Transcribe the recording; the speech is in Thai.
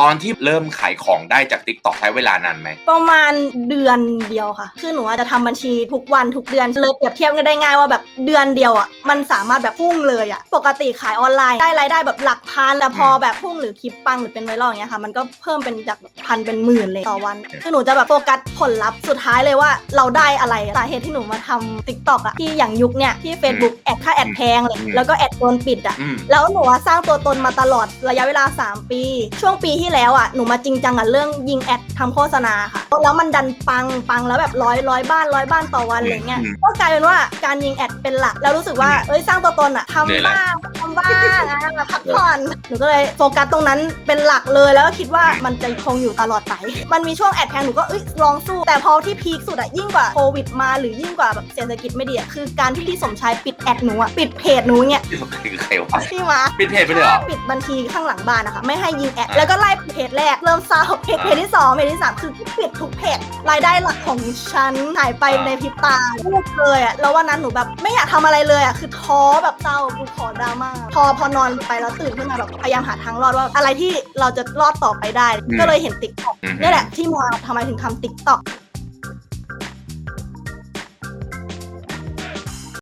ตอนที่เริ่มขายของได้จาก t ิ k t o k ใช้เวลานานไหม ประมาณเดือนเดียวค่ะ คือหนูอาจจะทำบัญชีทุกวันทุกเดือนเลยเปรียบเทียบกันได้ง่ายว่าแบบเดือนเดียวอะมันสามารถแบบพุ่งเลยอะปกติขายออนไลน์ได้รายได้แบบหลักพันแต่พอแบบพุ่งหรือคลิปปังหรือเป็นไวรัลอย่างเงี้ยค่ะ มันก็เพิ่มเป็นจากแบบพันเป็นหมื่นเลยต่อวัน คือหนูจะแบบโฟกัสผลลัพธ์สุดท้ายเลยว่าเราได้อะไรสาเหตุที่หนูมาทำ t ิ k t o k อะที่อย่างยุคเนี้ยที่ Facebook แอดค่าแอดแพงเลยอืมแล้วก็แอดโดนปิดอะอืมแล้วหนูอะสร้างตัวตนมาตลอดระยะเวลา 3 ปี ช่วงปีที่แล้วอะหนูมาจริงจังกับเรื่องยิงแอดทำโฆษณาค่ะแล้วมันดันปังปังแล้วแบบร้อยร้อยบ้านร้อยบ้านต่อวันอะไรเงี้ยอืมก็กลายเป็นว่าการยิงแอดเป็นหลักแล้วรู้สึกว่าเอ้ยสร้างตัวตนอะเหนื่อยทำละบ้างทำ บ้างอะพักผ่อนหนูก็เลยโฟกัสตรงนั้นเป็นหลักเลยแล้วก็คิดว่ามันจะคงอยู่ตลอดไป มันมีช่วงแอดแพงหนูก็เอ้ยลองสู้ แต่พอที่พีคสุดอะยิ่งกว่าโควิดมาหรือยิ่งกว่าแบบเศรษฐกิจไม่ดีอะคือการที่พี่สมชายปิดแอดหนูอะปิดเพจหนูเนี่ยที่สำคัญคือใครวะพี่มาปิดเพจไปเลยเหรอปิดบัญชีข้างหลังบ้านนะคะไม่ให้ยิงแอดแล้วก็ไล่เพจแรกเริ่มเศร้าเพจเพจที่สองเพจที่สามคือปิดทุกเพจรายได้หลักของฉันหายไปอ่าในพริบตาพูดเลยอะแล้ววันนั้นหนูแบบไม่อยากทำอะไรเลยอะคือท้อแบบเศร้ากูขอดราม่าพอพอนอนไปแล้วตื่นขึ้นมาแบบพยายามหาทางรอดว่าอะไรที่เราจะรอดต่อไปได้อืมก็เลยเห็นติ๊กต็อกอืมนี่แหละที่มาทำไมถึงทำติ๊กต็อก